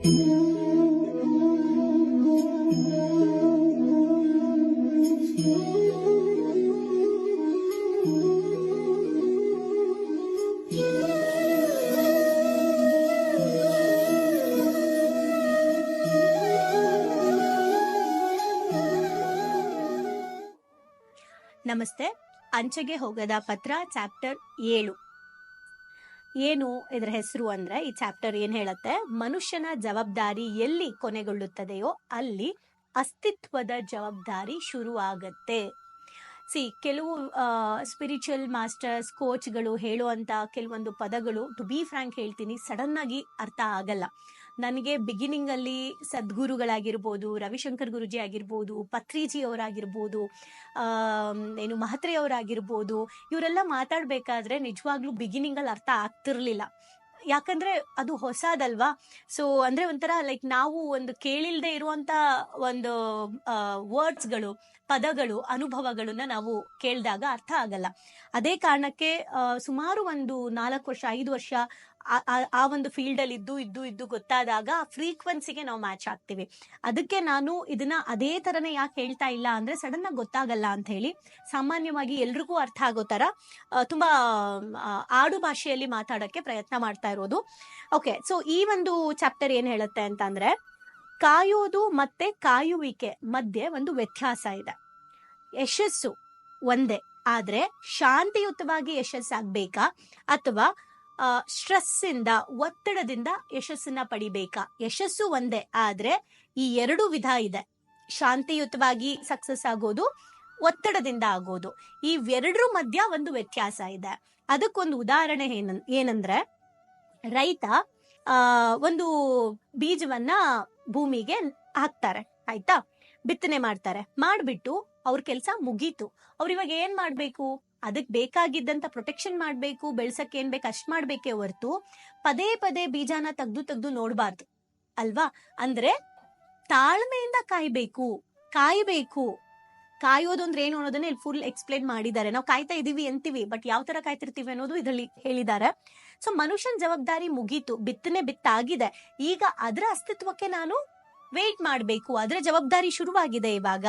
ನಮಸ್ತೆ. ಅಂಚೆಗೆ ಹೋಗದ ಪತ್ರ ಚಾಪ್ಟರ್ ಏಳು. ಏನು ಇದರ ಹೆಸರು ಅಂದ್ರೆ ಈ ಚಾಪ್ಟರ್ ಏನ್ ಹೇಳುತ್ತೆ? ಮನುಷ್ಯನ ಜವಾಬ್ದಾರಿ ಎಲ್ಲಿ ಕೊನೆಗೊಳ್ಳುತ್ತದೆಯೋ ಅಲ್ಲಿ ಅಸ್ತಿತ್ವದ ಜವಾಬ್ದಾರಿ ಶುರು ಆಗತ್ತೆ ಸಿ ಕೆಲವು ಸ್ಪಿರಿಚುವಲ್ ಮಾಸ್ಟರ್ಸ್ ಕೋಚ್ಗಳು ಹೇಳುವಂತ ಕೆಲವೊಂದು ಪದಗಳು ಟು ಬಿ ಫ್ರಾಂಕ್ ಹೇಳ್ತೀನಿ ಸಡನ್ ಆಗಿ ಅರ್ಥ ಆಗಲ್ಲ. ನನಗೆ ಬಿಗಿನಿಂಗ್ ಅಲ್ಲಿ ಸದ್ಗುರುಗಳಾಗಿರ್ಬೋದು, ರವಿಶಂಕರ್ ಗುರುಜಿ ಆಗಿರ್ಬೋದು ಪತ್ರಿಜಿ ಅವರಾಗಿರ್ಬೋದು ಏನು ಮಹತ್ರೆ ಅವರಾಗಿರ್ಬೋದು ಇವರೆಲ್ಲ ಮಾತಾಡ್ಬೇಕಾದ್ರೆ ನಿಜವಾಗ್ಲೂ ಬಿಗಿನಿಂಗ್ ಅಲ್ಲಿ ಅರ್ಥ ಆಗ್ತಿರ್ಲಿಲ್ಲ. ಯಾಕಂದ್ರೆ ಅದು ಹೊಸದಲ್ವಾ? ಸೊ ಅಂದ್ರೆ ಒಂಥರ ಲೈಕ್ ನಾವು ಒಂದು ಕೇಳಿಲ್ದೆ ಇರುವಂತ ಒಂದು ವರ್ಡ್ಸ್ಗಳು ಪದಗಳು, ಅನುಭವಗಳನ್ನ ನಾವು ಕೇಳಿದಾಗ ಅರ್ಥ ಆಗಲ್ಲ. ಅದೇ ಕಾರಣಕ್ಕೆ ಸುಮಾರು ಒಂದು ನಾಲ್ಕು ವರ್ಷ, ಐದು ವರ್ಷ ಆ- ಒಂದು ಫೀಲ್ಡ್ ಅಲ್ಲಿ ಇದ್ದು ಇದ್ದು ಇದ್ದು ಗೊತ್ತಾದಾಗ ಫ್ರೀಕ್ವೆನ್ಸಿಗೆ ನಾವು ಮ್ಯಾಚ್ ಆಗ್ತೀವಿ. ಅದಕ್ಕೆ ನಾನು ಇದನ್ನ ಅದೇ ತರನೇ ಯಾಕೆ ಹೇಳ್ತಾ ಇಲ್ಲ ಅಂದ್ರೆ ಸಡನ್ ಆಗಿ ಗೊತ್ತಾಗಲ್ಲ ಅಂತ ಹೇಳಿ ಸಾಮಾನ್ಯವಾಗಿ ಎಲ್ರಿಗೂ ಅರ್ಥ ಆಗೋ ತರ ತುಂಬಾ ಆಡು ಭಾಷೆಯಲ್ಲಿ ಮಾತಾಡಕ್ಕೆ ಪ್ರಯತ್ನ ಮಾಡ್ತಾ ಇರೋದು. ಓಕೆ ಸೊ ಈ ಒಂದು ಚಾಪ್ಟರ್ ಏನ್ ಹೇಳುತ್ತೆ ಅಂತಂದ್ರೆ, ಕಾಯೋದು ಮತ್ತೆ ಕಾಯುವಿಕೆ ಮಧ್ಯೆ ಒಂದು ವ್ಯತ್ಯಾಸ ಇದೆ. ಯಶಸ್ಸು ಒಂದೇ, ಆದ್ರೆ ಶಾಂತಿಯುತವಾಗಿ ಯಶಸ್ಸಾಗ್ಬೇಕಾ ಅಥವಾ ಸ್ಟ್ರೆಸ್ ಇಂದ ಒತ್ತಡದಿಂದ ಯಶಸ್ಸನ್ನ ಪಡಿಬೇಕಾ? ಯಶಸ್ಸು ಒಂದೇ, ಆದ್ರೆ ಈ ಎರಡು ವಿಧ ಇದೆ. ಶಾಂತಿಯುತವಾಗಿ ಸಕ್ಸಸ್ ಆಗೋದು, ಒತ್ತಡದಿಂದ ಆಗೋದು. ಈ ಎರಡರ ಮಧ್ಯ ಒಂದು ವ್ಯತ್ಯಾಸ ಇದೆ. ಅದಕ್ಕೊಂದು ಉದಾಹರಣೆ ಏನ, ಏನಂದ್ರೆ, ರೈತ ಒಂದು ಬೀಜವನ್ನ ಭೂಮಿಗೆ ಹಾಕ್ತಾರೆ, ಆಯ್ತಾ? ಬಿತ್ತನೆ ಮಾಡ್ತಾರೆ. ಮಾಡ್ಬಿಟ್ಟು ಅವ್ರ ಕೆಲಸ ಮುಗೀತು. ಅವ್ರ ಇವಾಗ ಏನ್ ಮಾಡ್ಬೇಕು? ಅದಕ್ ಬೇಕಾಗಿದ್ದಂತ ಪ್ರೊಟೆಕ್ಷನ್ ಮಾಡಬೇಕು, ಬೆಳ್ಸಕ್ಕೆ ಏನ್ ಬೇಕು ಅಷ್ಟ್ ಮಾಡ್ಬೇಕೇ ಹೊರ್ತು ಪದೇ ಪದೇ ಬೀಜನ ತೆಗ್ದು ತೆಗ್ದು ನೋಡಬಾರ್ದು, ಅಲ್ವಾ? ಅಂದ್ರೆ ತಾಳ್ಮೆಯಿಂದ ಕಾಯ್ಬೇಕು ಕಾಯ್ಬೇಕು. ಕಾಯೋದು ಅಂದ್ರೆ ಏನು ಅನ್ನೋದನ್ನ ಇಲ್ಲಿ ಫುಲ್ ಎಕ್ಸ್ಪ್ಲೇನ್ ಮಾಡಿದ್ದಾರೆ. ನಾವು ಕಾಯ್ತಾ ಇದೀವಿ ಅಂತೀವಿ ಬಟ್ ಯಾವ ತರ ಕಾಯ್ತಿರ್ತೀವಿ ಅನ್ನೋದು ಇದರಲ್ಲಿ ಹೇಳಿದ್ದಾರೆ. ಸೊ ಮನುಷ್ಯನ ಜವಾಬ್ದಾರಿ ಮುಗೀತು, ಬಿತ್ತನೆ ಬಿತ್ತಾಗಿದೆ. ಈಗ ಅದರ ಅಸ್ತಿತ್ವಕ್ಕೆ ನಾನು ವೇಟ್ ಮಾಡಬೇಕು. ಅದರ ಜವಾಬ್ದಾರಿ ಶುರುವಾಗಿದೆ ಇವಾಗ.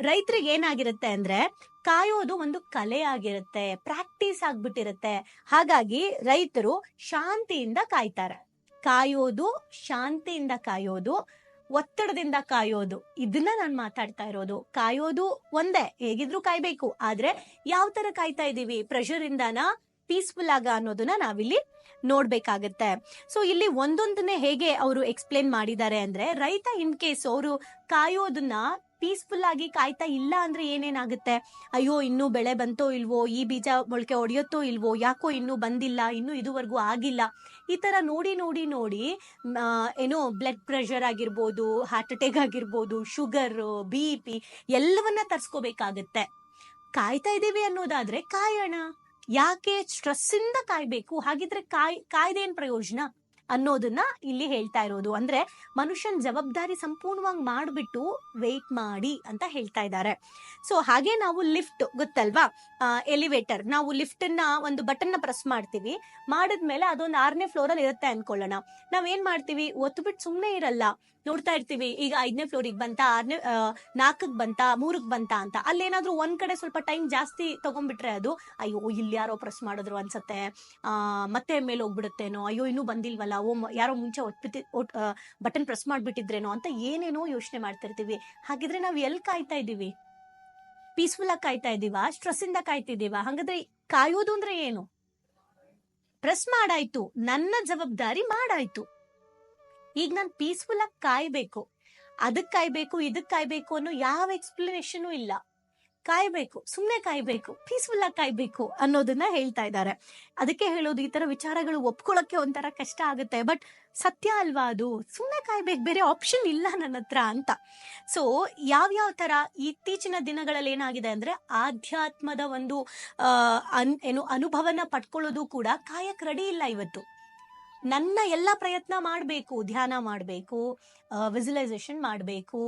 ರೈತರಿಗೆ ಏನಾಗಿರುತ್ತೆ ಅಂದ್ರೆ ಕಾಯೋದು ಒಂದು ಕಲೆ ಆಗಿರುತ್ತೆ ಪ್ರಾಕ್ಟೀಸ್ ಆಗ್ಬಿಟ್ಟಿರುತ್ತೆ. ಹಾಗಾಗಿ ರೈತರು ಶಾಂತಿಯಿಂದ ಕಾಯ್ತಾರೆ. ಕಾಯೋದು, ಶಾಂತಿಯಿಂದ ಕಾಯೋದು, ಒತ್ತಡದಿಂದ ಕಾಯೋದು, ಇದನ್ನ ನಾನು ಮಾತಾಡ್ತಾ ಇರೋದು. ಕಾಯೋದು ಒಂದೇ, ಹೇಗಿದ್ರು ಕಾಯ್ಬೇಕು. ಆದ್ರೆ ಯಾವ ತರ ಕಾಯ್ತಾ ಇದೀವಿ? ಪ್ರೆಷರ್ ಇಂದಾನ? ಪೀಸ್ಫುಲ್ ಆಗ ಅನ್ನೋದನ್ನ ನಾವಿಲ್ಲಿ ನೋಡ್ಬೇಕಾಗತ್ತೆ. ಸೊ ಇಲ್ಲಿ ಒಂದೊಂದನ್ನೇ ಹೇಗೆ ಅವರು ಎಕ್ಸ್ಪ್ಲೇನ್ ಮಾಡಿದ್ದಾರೆ ಅಂದ್ರೆ, ರೈತ ಇನ್ ಕೇಸ್ ಅವರು ಕಾಯೋದನ್ನ ಪೀಸ್ಫುಲ್ ಆಗಿ ಕಾಯ್ತಾ ಇಲ್ಲ ಅಂದ್ರೆ ಏನೇನಾಗುತ್ತೆ? ಅಯ್ಯೋ, ಇನ್ನೂ ಬೆಳೆ ಬಂತೋ ಇಲ್ವೋ? ಈ ಬೀಜ ಮೊಳಕೆ ಹೊಡೆಯುತ್ತೋ ಇಲ್ವೋ? ಯಾಕೋ ಇನ್ನೂ ಬಂದಿಲ್ಲ, ಇನ್ನೂ ಇದುವರೆಗೂ ಆಗಿಲ್ಲ? ಈ ತರ ನೋಡಿ ನೋಡಿ ನೋಡಿ ಏನೋ ಬ್ಲಡ್ ಪ್ರೆಷರ್ ಆಗಿರ್ಬೋದು ಹಾರ್ಟ್ ಅಟ್ಯಾಕ್ ಆಗಿರ್ಬೋದು ಶುಗರ್ ಬಿ ಪಿ ಎಲ್ಲವನ್ನ ತರ್ಸ್ಕೋಬೇಕಾಗತ್ತೆ. ಕಾಯ್ತಾ ಇದ್ದೀವಿ ಅನ್ನೋದಾದ್ರೆ ಕಾಯೋಣ. ಯಾಕೆ ಸ್ಟ್ರೆಸ್ ಇಂದ ಕಾಯ್ಬೇಕು? ಹಾಗಿದ್ರೆ ಕಾಯ್ ಕಾಯ್ದೇನ್ ಪ್ರಯೋಜನ? ಅನ್ನೋದನ್ನ ಇಲ್ಲಿ ಹೇಳ್ತಾ ಇರೋದು. ಅಂದ್ರೆ ಮನುಷ್ಯನ್ ಜವಾಬ್ದಾರಿ ಸಂಪೂರ್ಣವಾಗಿ ಮಾಡಿಬಿಟ್ಟು ವೆಯ್ಟ್ ಮಾಡಿ ಅಂತ ಹೇಳ್ತಾ ಇದ್ದಾರೆ. ಸೊ ಹಾಗೆ ನಾವು ಲಿಫ್ಟ್ ಗೊತ್ತಲ್ವಾ? ಎಲಿವೇಟರ್ ನಾವು ಲಿಫ್ಟ್ ಅನ್ನ ಒಂದು ಬಟನ್ನ ಪ್ರೆಸ್ ಮಾಡ್ತೀವಿ. ಮಾಡಿದ್ಮೇಲೆ ಅದೊಂದು ಆರನೇ ಫ್ಲೋರ್ ಅಲ್ಲಿ ಇರುತ್ತೆ ಅನ್ಕೊಳ್ಳೋಣ. ನಾವ್ ಏನ್ ಮಾಡ್ತೀವಿ? ಒತ್ತು ಬಿಟ್ಟು ಸುಮ್ಮನೆ ಇರಲ್ಲ. ನೋಡ್ತಾ ಇರ್ತೀವಿ, ಈಗ ಐದನೇ ಫ್ಲೋರಿಗೆ ಬಂತ, ಆರನೇ ನಾಲ್ಕಕ್ಕೆ ಬಂತ ಮೂರಕ್ಕೆ ಬಂತ ಅಂತ. ಅಲ್ಲೇನಾದ್ರೂ ಒಂದ್ ಕಡೆ ಸ್ವಲ್ಪ ಟೈಮ್ ಜಾಸ್ತಿ ತಗೊಂಡ್ಬಿಟ್ರೆ ಅದು, ಅಯ್ಯೋ, ಇಲ್ಲಿ ಯಾರೋ ಪ್ರೆಸ್ ಮಾಡಿದ್ರು ಅನ್ಸತ್ತೆ. ಮತ್ತೆ ಮೇಲೆ ಹೋಗ್ಬಿಡುತ್ತೇನೋ. ಅಯ್ಯೋ, ಇನ್ನೂ ಬಂದಿಲ್ವಲ್ಲ. ಓ ಯಾರೋ ಮುಂಚೆ ಒತ್ಬಿಟ್ಟಿ ಬಟನ್ ಪ್ರೆಸ್ ಮಾಡಿಬಿಟ್ಟಿದ್ರೇನೋ ಅಂತ ಏನೇನೋ ಯೋಚನೆ ಮಾಡ್ತಿರ್ತೀವಿ. ಹಾಗಿದ್ರೆ ನಾವು ಎಲ್ ಕಾಯ್ತಾ ಇದೀವಿ ಪೀಸ್ಫುಲ್ ಆಗಿ ಕಾಯ್ತಾ ಇದ್ದೀವಾ? ಸ್ಟ್ರೆಸ್ ಇಂದ ಕಾಯ್ತಿದೀವ ಹಾಗಾದ್ರೆ ಕಾಯೋದು ಅಂದ್ರೆ ಏನು? ಪ್ರೆಸ್ ಮಾಡಾಯ್ತು, ನನ್ನ ಜವಾಬ್ದಾರಿ ಮಾಡಾಯ್ತು. ಈಗ ನಾನು ಪೀಸ್ಫುಲ್ ಆಗಿ ಕಾಯ್ಬೇಕು. ಅದಕ್ ಕಾಯ್ಬೇಕು, ಇದಕ್ ಕಾಯ್ಬೇಕು ಅನ್ನೋ ಯಾವ ಎಕ್ಸ್ಪ್ಲನೇಷನ್ ಇಲ್ಲ. ಕಾಯ್ಬೇಕು ಸುಮ್ಮನೆ ಕಾಯ್ಬೇಕು ಪೀಸ್ಫುಲ್ ಆಗಿ ಕಾಯ್ಬೇಕು ಅನ್ನೋದನ್ನ ಹೇಳ್ತಾ ಇದ್ದಾರೆ. ಅದಕ್ಕೆ ಹೇಳೋದು ಈ ತರ ವಿಚಾರಗಳು ಒಪ್ಕೊಳಕ್ಕೆ ಒಂಥರ ಕಷ್ಟ ಆಗುತ್ತೆ. ಬಟ್ ಸತ್ಯ ಅಲ್ವಾ ಅದು? ಸುಮ್ಮನೆ ಕಾಯ್ಬೇಕು, ಬೇರೆ ಆಪ್ಷನ್ ಇಲ್ಲ ನನ್ನ ಹತ್ರ ಅಂತ. ಸೊ ಯಾವ್ಯಾವ ತರ ಇತ್ತೀಚಿನ ದಿನಗಳಲ್ಲಿ ಏನಾಗಿದೆ ಅಂದ್ರೆ ಆಧ್ಯಾತ್ಮದ ಒಂದು ಅನ್, ಏನು ಅನುಭವನ ಪಡ್ಕೊಳ್ಳೋದು ಕೂಡ ಕಾಯಕ್ ರೆಡಿ ಇಲ್ಲ ಇವತ್ತು. ನನ್ನ ಎಲ್ಲ ಪ್ರಯತ್ನ ಮಾಡಬೇಕು, ಧ್ಯಾನ ಮಾಡಬೇಕು ವಿಜುಲೈಸೇಷನ್ ಮಾಡಬೇಕು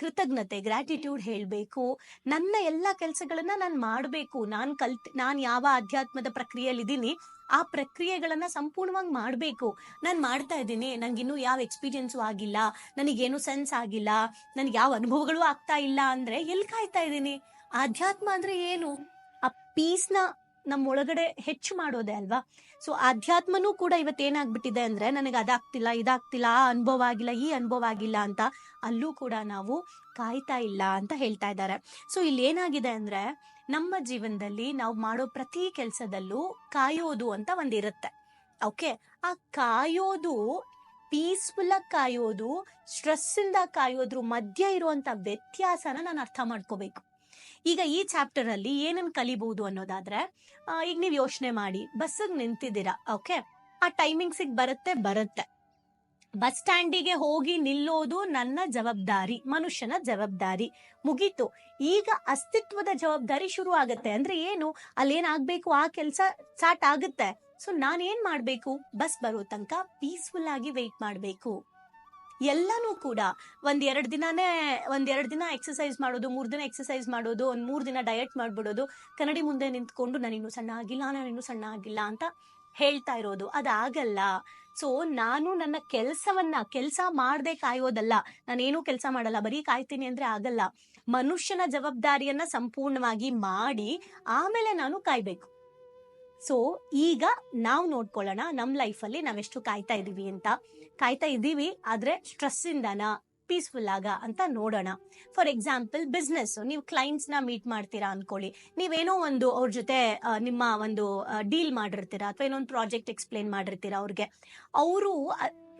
ಕೃತಜ್ಞತೆ ಗ್ರ್ಯಾಟಿಟ್ಯೂಡ್ ಹೇಳಬೇಕು. ನನ್ನ ಎಲ್ಲ ಕೆಲಸಗಳನ್ನ ನಾನು ಮಾಡಬೇಕು. ನಾನು ಕಲ್ತ್, ನಾನು ಯಾವ ಅಧ್ಯಾತ್ಮದ ಪ್ರಕ್ರಿಯೆಯಲ್ಲಿ ಇದ್ದೀನಿ ಆ ಪ್ರಕ್ರಿಯೆಗಳನ್ನ ಸಂಪೂರ್ಣವಾಗಿ ಮಾಡಬೇಕು. ನಾನು ಮಾಡ್ತಾ ಇದ್ದೀನಿ ನನಗಿನ್ನೂ ಯಾವ ಎಕ್ಸ್ಪೀರಿಯೆನ್ಸು ಆಗಿಲ್ಲ, ನನಗೇನು ಸೆನ್ಸ್ ಆಗಿಲ್ಲ, ನನಗೆ ಯಾವ ಅನುಭವಗಳು ಆಗ್ತಾ ಇಲ್ಲ ಅಂದರೆ ಎಲ್ಲಿ ಕಾಯ್ತಾ ಇದ್ದೀನಿ? ಆಧ್ಯಾತ್ಮ ಅಂದರೆ ಏನು? ಆ ಪೀಸ್ನ ನಮ್ಮ ಒಳಗಡೆ ಹೆಚ್ಚು ಮಾಡೋದೇ ಅಲ್ವಾ? ಸೊ ಆಧ್ಯಾತ್ಮನೂ ಕೂಡ ಇವತ್ತೇನಾಗ್ಬಿಟ್ಟಿದೆ ಅಂದ್ರೆ ನನಗೆ ಅದಾಗ್ತಿಲ್ಲ, ಇದಾಗ್ತಿಲ್ಲ, ಆ ಅನುಭವ ಆಗಿಲ್ಲ, ಈ ಅನುಭವ ಆಗಿಲ್ಲ ಅಂತ ಅಲ್ಲೂ ಕೂಡ ನಾವು ಕಾಯ್ತಾ ಇಲ್ಲ ಅಂತ ಹೇಳ್ತಾ ಇದ್ದಾರೆ. ಸೊ ಇಲ್ಲಿ ಏನಾಗಿದೆ ಅಂದ್ರೆ ನಮ್ಮ ಜೀವನದಲ್ಲಿ ನಾವು ಮಾಡೋ ಪ್ರತಿ ಕೆಲಸದಲ್ಲೂ ಕಾಯೋದು ಅಂತ ಒಂದಿರುತ್ತೆ. ಓಕೆ ಆ ಕಾಯೋದು ಪೀಸ್ಫುಲ್ ಆಗಿ ಕಾಯೋದು ಸ್ಟ್ರೆಸ್ ಇಂದ ಕಾಯೋದ್ರ ಮಧ್ಯ ಇರುವಂತ ವ್ಯತ್ಯಾಸನ ನಾನು ಅರ್ಥ ಮಾಡ್ಕೋಬೇಕು. ಈಗ ಈ ಚಾಪ್ಟರ್ ಅಲ್ಲಿ ಏನನ್ನ ಕಲಿಬಹುದು ಅನ್ನೋದಾದ್ರೆ ಈಗ ನೀವು ಯೋಚನೆ ಮಾಡಿ, ಬಸ್ಸಿಗೆ ನಿಂತಿದ್ದೀರಾ ಓಕೆ ಆ ಟೈಮಿಂಗ್ಸಿಗೆ ಬರುತ್ತೆ ಬರುತ್ತೆ. ಬಸ್ ಸ್ಟ್ಯಾಂಡಿಗೆ ಹೋಗಿ ನಿಲ್ಲೋದು ನನ್ನ ಜವಾಬ್ದಾರಿ, ಮನುಷ್ಯನ ಜವಾಬ್ದಾರಿ. ಮುಗೀತು. ಈಗ ಅಸ್ತಿತ್ವದ ಜವಾಬ್ದಾರಿ ಶುರು ಆಗುತ್ತೆ. ಅಂದ್ರೆ ಏನು? ಅಲ್ಲೇನಾಗ್ಬೇಕು ಆ ಕೆಲಸ ಸ್ಟಾರ್ಟ್ ಆಗುತ್ತೆ. ಸೊ ನಾನೇನ್ ಮಾಡ್ಬೇಕು? ಬಸ್ ಬರೋ ತನಕ ಪೀಸ್ಫುಲ್ ಆಗಿ ವೆಯ್ಟ್ ಮಾಡ್ಬೇಕು. ಎಲ್ಲನೂ ಕೂಡ ಒಂದೆರಡು ದಿನಾನೇ, ಒಂದ್ ಎರಡ್ ದಿನ ಎಕ್ಸಸೈಸ್ ಮಾಡೋದು, ಮೂರು ದಿನ ಎಕ್ಸಸೈಸ್ ಮಾಡೋದು, ಒಂದು ಮೂರು ದಿನ ಡಯಟ್ ಮಾಡ್ಬಿಡೋದು, ಕನ್ನಡಿ ಮುಂದೆ ನಿಂತ್ಕೊಂಡು ನಾನು ಇನ್ನೂ ಸಣ್ಣ ಆಗಿಲ್ಲ ನಾನಿನ್ನೂ ಸಣ್ಣ ಆಗಿಲ್ಲ ಅಂತ ಹೇಳ್ತಾ ಇರೋದು. ಅದಾಗಲ್ಲ. ಸೊ ನಾನು ನನ್ನ ಕೆಲಸವನ್ನ, ಕೆಲಸ ಮಾಡದೆ ಕಾಯೋದಲ್ಲ. ನಾನೇನು ಕೆಲಸ ಮಾಡಲ್ಲ, ಬರೀ ಕಾಯ್ತೀನಿ ಅಂದ್ರೆ ಆಗಲ್ಲ. ಮನುಷ್ಯನ ಜವಾಬ್ದಾರಿಯನ್ನ ಸಂಪೂರ್ಣವಾಗಿ ಮಾಡಿ ಆಮೇಲೆ ನಾನು ಕಾಯ್ಬೇಕು. ಸೊ ಈಗ ನಾವು ನೋಡ್ಕೊಳ್ಳೋಣ ನಮ್ಮ ಲೈಫಲ್ಲಿ ನಾವೆಷ್ಟು ಕಾಯ್ತಾ ಇದೀವಿ ಅಂತ. ಕಾಯ್ತಾ ಇದ್ದೀವಿ ಆದ್ರೆ ಸ್ಟ್ರೆಸ್ ಇಂದನ ಪೀಸ್ಫುಲ್ ಆಗ ಅಂತ ನೋಡೋಣ. ಫಾರ್ ಎಕ್ಸಾಂಪಲ್ ಬಿಸ್ನೆಸ್ ನೀವು ಕ್ಲೈಂಟ್ಸ್ನ ಮೀಟ್ ಮಾಡ್ತೀರಾ ಅನ್ಕೊಳ್ಳಿ. ನೀವೇನೋ ಒಂದು ಅವ್ರ ಜೊತೆ ನಿಮ್ಮ ಒಂದು ಡೀಲ್ ಮಾಡಿರ್ತೀರಾ ಅಥವಾ ಏನೋ ಒಂದು ಪ್ರಾಜೆಕ್ಟ್ ಎಕ್ಸ್ಪ್ಲೇನ್ ಮಾಡಿರ್ತೀರಾ ಅವ್ರಿಗೆ. ಅವರು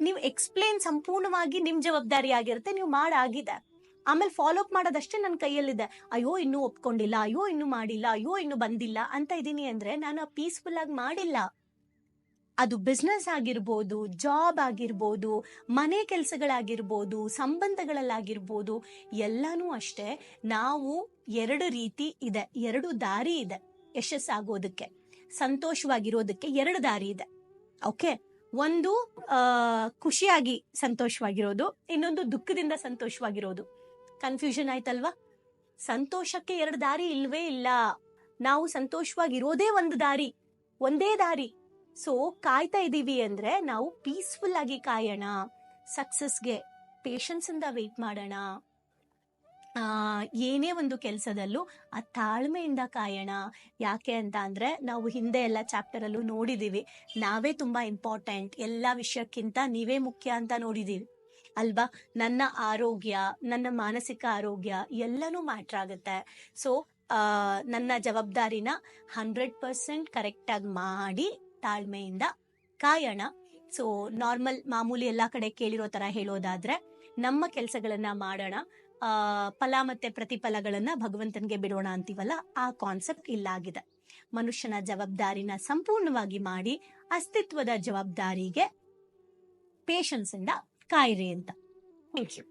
ನೀವು ಎಕ್ಸ್ಪ್ಲೇನ್ ಸಂಪೂರ್ಣವಾಗಿ ನಿಮ್ಮ ಜವಾಬ್ದಾರಿ ಆಗಿರುತ್ತೆ ನೀವು ಮಾಡಾಗಿದೆ. ಆಮೇಲೆ ಫಾಲೋ ಅಪ್ ಮಾಡೋದಷ್ಟೇ ನನ್ನ ಕೈಯಲ್ಲಿದೆ. ಅಯ್ಯೋ, ಇನ್ನೂ ಒಪ್ಕೊಂಡಿಲ್ಲ, ಅಯ್ಯೋ, ಇನ್ನೂ ಮಾಡಿಲ್ಲ, ಅಯ್ಯೋ, ಇನ್ನೂ ಬಂದಿಲ್ಲ ಅಂತ ಇದ್ದೀನಿ ಅಂದ್ರೆ ನಾನು ಪೀಸ್ಫುಲ್ ಆಗಿ ಮಾಡಿಲ್ಲ. ಅದು ಬಿಸ್ನೆಸ್ ಆಗಿರ್ಬೋದು ಜಾಬ್ ಆಗಿರ್ಬೋದು, ಮನೆ ಕೆಲಸಗಳಾಗಿರ್ಬೋದು, ಸಂಬಂಧಗಳಲ್ಲಾಗಿರ್ಬೋದು, ಎಲ್ಲಾನೂ ಅಷ್ಟೇ ನಾವು ಎರಡು ರೀತಿ ಇದೆ, ಎರಡು ದಾರಿ ಇದೆ ಯಶಸ್ಸಾಗೋದಕ್ಕೆ, ಸಂತೋಷವಾಗಿರೋದಕ್ಕೆ ಎರಡು ದಾರಿ ಇದೆ. ಓಕೆ ಒಂದು ಖುಷಿಯಾಗಿ ಸಂತೋಷವಾಗಿರೋದು, ಇನ್ನೊಂದು ದುಃಖದಿಂದ ಸಂತೋಷವಾಗಿರೋದು. ಕನ್ಫ್ಯೂಷನ್ ಆಯ್ತಲ್ವಾ? ಸಂತೋಷಕ್ಕೆ ಎರಡು ದಾರಿ ಇಲ್ವೇ ಇಲ್ಲ. ನಾವು ಸಂತೋಷವಾಗಿರೋದೇ ಒಂದು ದಾರಿ, ಒಂದೇ ದಾರಿ. ಸೊ ಕಾಯ್ತಾ ಇದ್ದೀವಿ ಅಂದ್ರೆ ನಾವು ಪೀಸ್ಫುಲ್ ಆಗಿ ಕಾಯೋಣ. ಸಕ್ಸಸ್ಗೆ ಪೇಷನ್ಸ್ ಇಂದ ವೇಟ್ ಮಾಡೋಣ. ಏನೇ ಒಂದು ಕೆಲಸದಲ್ಲೂ ಆ ತಾಳ್ಮೆಯಿಂದ ಕಾಯೋಣ. ಯಾಕೆ ಅಂತ ಅಂದರೆ ನಾವು ಹಿಂದೆ ಎಲ್ಲ ಚಾಪ್ಟರಲ್ಲೂ ನೋಡಿದ್ದೀವಿ. ನಾವೇ ತುಂಬಾ ಇಂಪಾರ್ಟೆಂಟ್ ಎಲ್ಲ ವಿಷಯಕ್ಕಿಂತ ನೀವೇ ಮುಖ್ಯ ಅಂತ ನೋಡಿದೀವಿ ಅಲ್ವಾ? ನನ್ನ ಆರೋಗ್ಯ, ನನ್ನ ಮಾನಸಿಕ ಆರೋಗ್ಯ ಎಲ್ಲನೂ ಮ್ಯಾಟ್ರ್ ಆಗುತ್ತೆ. ಸೊ ನನ್ನ ಜವಾಬ್ದಾರಿನ ಹಂಡ್ರೆಡ್ ಪರ್ಸೆಂಟ್ ಕರೆಕ್ಟಾಗಿ ಮಾಡಿ ತಾಳ್ಮೆಯಿಂದ ಕಾಯೋಣ. ಸೊ ನಾರ್ಮಲ್ ಮಾಮೂಲಿ ಎಲ್ಲ ಕಡೆ ಕೇಳಿರೋ ತರ ಹೇಳೋದಾದ್ರೆ, ನಮ್ಮ ಕೆಲಸಗಳನ್ನ ಮಾಡೋಣ. ಫಲ ಮತ್ತೆ ಪ್ರತಿಫಲಗಳನ್ನ ಭಗವಂತನಿಗೆ ಬಿಡೋಣ ಅಂತೀವಲ್ಲ, ಆ ಕಾನ್ಸೆಪ್ಟ್ ಇಲ್ಲಾಗಿದೆ ಮನುಷ್ಯನ ಜವಾಬ್ದಾರಿನ ಸಂಪೂರ್ಣವಾಗಿ ಮಾಡಿ ಅಸ್ತಿತ್ವದ ಜವಾಬ್ದಾರಿಗೆ ಪೇಷನ್ಸ್ ಇಂದ ಕಾಯಿರಿ ಅಂತ. Thank you